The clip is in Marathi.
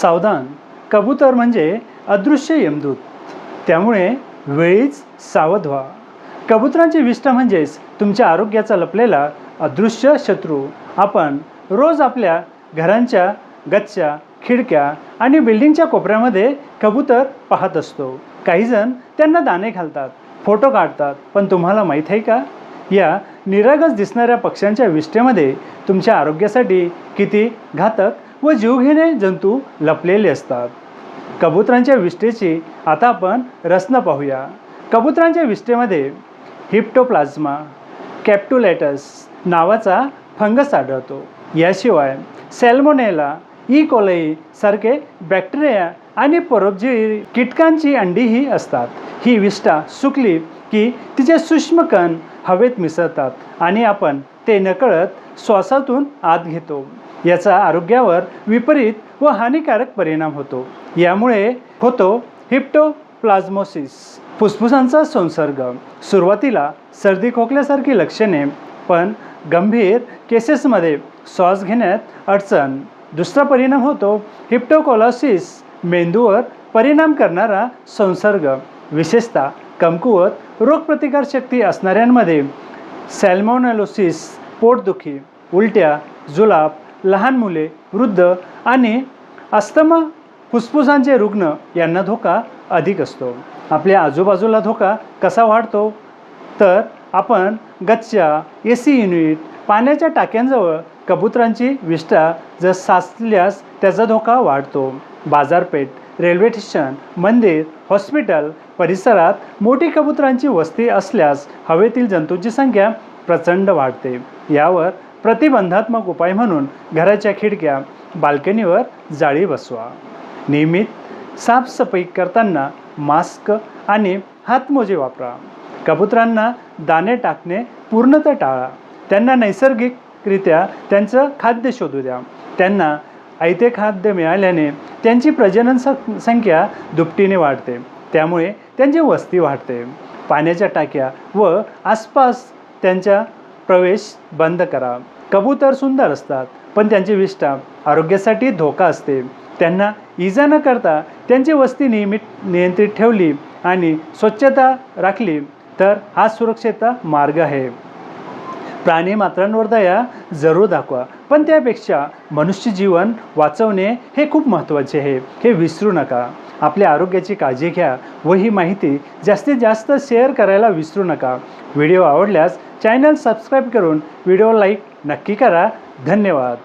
सावधान. कबूतर म्हणजे अदृश्य यमदूत. त्यामुळे वेळीच सावध व्हा. कबुतरांची विष्ठा म्हणजेच तुमच्या आरोग्याचा लपलेला अदृश्य शत्रू. आपण रोज आपल्या घरांच्या गच्च्या खिडक्या आणि बिल्डिंगच्या कोपऱ्यामध्ये कबूतर पाहत असतो. काहीजण त्यांना दाणे घालतात फोटो काढतात पण तुम्हाला माहीत आहे का? या निरागस दिसणाऱ्या पक्ष्यांच्या विष्ठेमध्ये तुमच्या आरोग्यासाठी किती घातक व जीवघेणे जंतू लपलेले असतात. कबुतरांच्या विष्ठेची आता आपण रचना पाहूया. कबुतरांच्या विष्ठेमध्ये हिप्टोप्लाझ्मा कॅप्टुलेटस नावाचा फंगस आढळतो. याशिवाय सॅल्मोनेला ई. कोलई सारखे बॅक्टेरिया आणि परोपजीवी कीटकांची अंडीही असतात. ही विष्ठा सुकली की तिचे सूक्ष्म कण हवेत मिसळतात आणि आपण ते नकळत श्वासातून आत घेतो. याचा आरोग्यावर विपरीत व हानिकारक परिणाम होतो. यामुळे होतो हिप्टोप्लाझ्मोसिस फुफ्फुसांचा संसर्ग. सुरुवातीला सर्दी खोकल्यासारखी लक्षणे पण गंभीर केसेसमध्ये श्वास घेण्यात अडचण. दुसरा परिणाम होतो हिप्टोकोलॉसिस मेंदूवर परिणाम करणारा संसर्ग. विशेषतः कमकुवत रोगप्रतिकारशक्ती असणाऱ्यांमध्ये सॅल्मोनेलोसिस पोटदुखी उलट्या जुलाब लहान मुले वृद्ध आणि अस्थमा फुफ्फुसांचे रुग्ण यांना धोका अधिक असतो. आपल्या आजूबाजूला धोका कसा वाढतो? तर आपण गच्च्या ए सी युनिट पाण्याच्या टाक्यांजवळ कबुतरांची विष्ठा जर साचल्यास त्याचा धोका वाढतो. बाजारपेठ रेल्वे स्टेशन मंदिर हॉस्पिटल परिसरात मोठी कबुतरांची वस्ती असल्यास हवेतील जंतूंची संख्या प्रचंड वाढते. यावर प्रतिबंधात्मक उपाय म्हणून घराच्या खिडक्या बाल्कनीवर जाळी बसवा. नियमित साफसफाई करताना मास्क आणि हातमोजे वापरा. कबुतरांना दाणे टाकणे पूर्णतः टाळा. त्यांना नैसर्गिकरित्या त्यांचं खाद्य शोधू द्या. त्यांना ऐते खाद्य मिळाल्याने त्यांची प्रजनन सं संख्या दुपटीने वाढते. त्यामुळे त्यांची वस्ती वाढते. पाण्याच्या टाक्या व आसपास त्यांचा प्रवेश बंद करा. कबूतर सुंदर असतात पण त्यांची विष्ठा आरोग्यासाठी धोका असते. त्यांना इजा न करता त्यांची वस्ती नियमित नियंत्रित ठेवली आणि स्वच्छता राखली तर हा सुरक्षेचा मार्ग आहे. प्राणी मात्रांवर दया जरूर दाखवा पण त्यापेक्षा मनुष्य जीवन वाचवणे हे खूप महत्त्वाचे आहे. हे विसरू नका. आपल्या आरोग्याची काळजी घ्या व ही माहिती जास्तीत जास्त शेअर करायला विसरू नका. व्हिडिओ आवडल्यास चॅनल सबस्क्राईब करून व्हिडिओ लाईक नक्की करा. धन्यवाद.